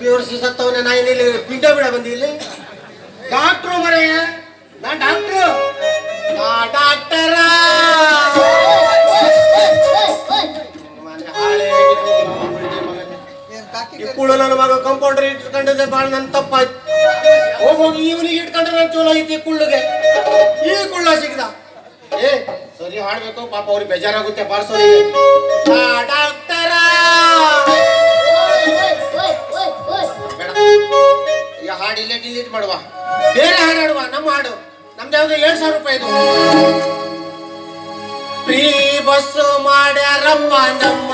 ಬೇವರ್ಸಿ ಸತ್ತವನ ನಾ ಏನಿಲ್ಲ ಪಿಂಡ ಬಿಡ ಬಂದಿ ಇಲ್ಲಿ. ಡಾಕ್ಟ್ರು ಮರೆಯ ನಾ ಡಾಕ್ಟ್ರು. ನಾ ಡಾಕ್ಟರ. ಮನೆ ಹಾಳೆ ಈ ಕುಳು ನನ್ನ ಮಗ ಕಂಪೌಂಡರ್ ಇಟ್ಕೊಂಡಿದ್ದೆ, ಬಾಳ ನನ್ ತಪ್ಪಾಯ್ತು. ಹೋಗಿ ಇವನಿಗೆ ಇಟ್ಕೊಂಡ್ರೆ ನನ್ ಚಲೋ ಐತಿ ಕುಳ್ಳಿಗೆ ಈ ಕುಳ್ಳ ಸಿಗ್ದ. ಏ, ಸರಿ ಹಾಡ್ಬೇಕು, ಪಾಪ ಅವ್ರಿಗೆ ಬೇಜಾರಾಗುತ್ತೆ ಬಾರ್ಸೋ ಡಾಕ್ಟರ. ಇಲ್ಲೇ ಡಿಲೀಟ್ ಮಾಡುವ. ಬೇರೆ ಹಾಡು ಹಾಡುವ, ನಮ್ಮ ಹಾಡು. ನಮ್ದು ಯಾವ್ದು ಏಳು ಸಾವಿರ ರೂಪಾಯಿ ಇದು. ಫ್ರೀ ಬಸ್ ಮಾಡ್ಯಾರಮ್ಮ, ನಮ್ಮ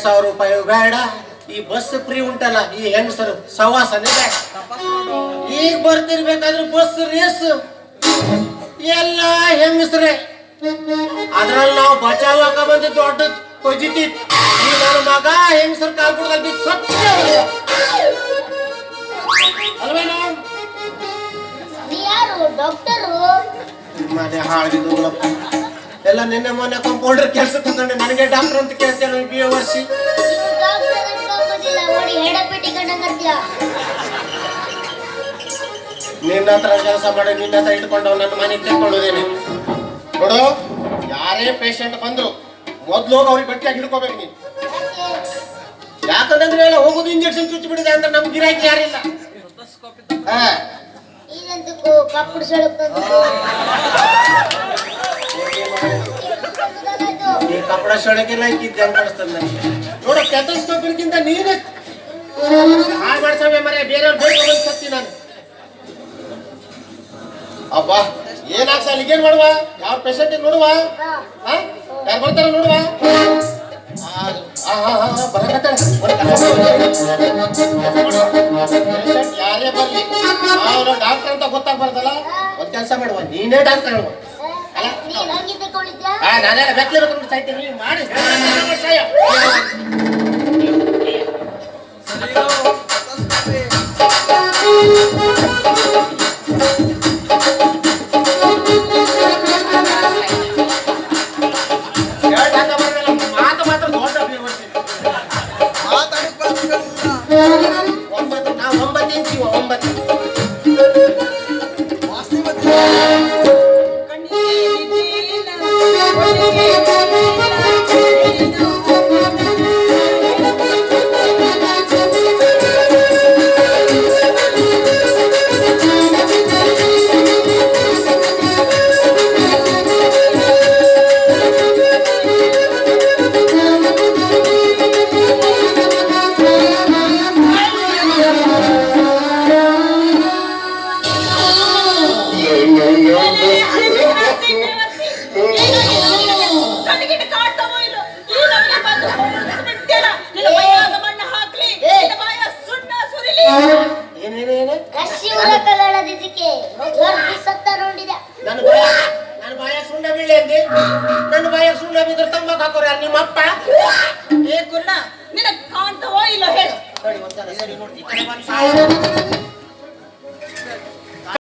ಎರಡ್ ಸಾವಿರ ರೂಪಾಯಿ ಬೇಡ. ಈ ಬಸ್ ಫ್ರೀ ಉಂಟಲ್ಲ ಈ ಹೆಂಗಸರು ಸವಾಸನೆ ಬೇಡ ಈಗ ಬರ್ತಿರ್ಬೇಕಾದ್ರೆ ಬಸ್ ರೇಸ್ ಎಲ್ಲ ಹೆಂಗಸ್ರೆ ಅದ್ರಲ್ಲಿ ನಾವು ಬಚಾವಾಗ ಬಂದು ದೊಡ್ಡ ಕೊಜಿತಿ ಈ ನನ್ನ ಮಗ ಹೆಂಗಸರು ಕಾಲ್ ಬಿದ್ದು ಸತ್ಯ ಅಲ್ವೇನು? ಮನೆ ಹಾಳಾಗಿದ್ದು ಎಲ್ಲ ನಿನ್ನೆ ಮೊನ್ನೆ ಕಂಪೌಂಡರ್ ಕೆಲಸ ತಂದೆ ನನಗೆ ಡಾಕ್ಟರ್ ಅಂತ ಕೇಳ್ತೇನೆ ಬಿ ಎ ವರ್ಷಿ ನಿನ್ನ ಹತ್ರ ಕೆಲಸ ಮಾಡಿ ನಿನ್ನ ಹತ್ರ ಇಟ್ಕೊಂಡು ನನ್ನ ಮನೆಗೆ ತೆಕ್ಕೊಳ್ಳೋದೇನೆ ನೋಡು ಯಾರೇ ಪೇಷಂಟ್ ಬಂದ್ರು ಮೊದ್ಲು ಹೋಗಿ ಅವ್ರಿಗೆ ಗಟ್ಟಿಯಾಗಿ ಹಿಡ್ಕೋಬೇಕು ನೀನು. ಯಾಕಂದ್ರೆ ಎಲ್ಲ ಹೋಗುದು ಇಂಜೆಕ್ಷನ್ ಚುಚ್ಚಿ ಬಿಡಿದೆ ಅಂದ್ರೆ ನಮ್ ಗಿರಾಕಿ ಯಾರಿಲ್ಲ ಹಾ. ಈ ಕಪಡ ಸೊಳಗೆಲ್ಲ ಅಂತ ಅನಿಸ್ತದೆ ನನಗೆ? ನೋಡು ಸ್ಟೆಥೋಸ್ಕೋಪಿಗಿಂತ ನೀನೇ ಹಾಳು ಮಾಡ್ಸವೆ ಮರೆ, ಬೇರೆಯವ್ರು ಬೇಕು ಬಂದು ಸತ್ತಿ ನಾನು. ಅಬ್ಬಾ ಏನಾಗ್ಸ ಅಲ್ಲಿಗೇನ್ ಮಾಡುವ? ಯಾವ ಪೇಷಂಟ್ ನೋಡುವ? ಯಾರು ಬರ್ತಾರ ನೋಡುವ? ಯಾರೇ ಬರ್ಲಿ. ಅವ್ರು ಡಾಕ್ಟರ್ ಅಂತ ಗೊತ್ತಾಗ್ಬಾರ್ದಲ್ಲ? ಒಂದ್ ಕೆಲಸ ಮಾಡುವ, ನೀನೇ ಡಾಕ್ಟರ್ ಅಲ್ವಾ? ನಾನೆಲ್ಲ ಬೆತ್ತಲಿರ್ಬೇಕು ಸಾಯ್ತೀನಿ. ನೀವು ಮಾಡಿ. ಸಾಯ. ಒಂಬತ್ತು ನಾವು ಒಂಬತ್ತು ಜೀವ ಒಂಬತ್ತು. ಸತ್ತ ನೋಡಿದ ನನ್ನ ಬಾಯ ನನ್ನ ಬಾಯ ಸುಣ್ಣ ಬೀಳಿ ಅಂದಿ. ನನ್ನ ಬಾಯ ಸುಣ್ಣ ಬಿದ್ರ ತಂಬಾಕು ಹಾಕೋರು ಯಾರು? ನಿಮ್ಮ ಅಪ್ಪ ಏ ಗುರುಣ, ನಿನಗ್ ಕಾಣ್ತಾವೋ ಇಲ್ಲೋ ಹೇಳು. ನೋಡಿ ಒಂದ್ಸಲ ಸರಿ ನೋಡಿ ಈ ಕಡೆ ಬಂದು ಸಾಯ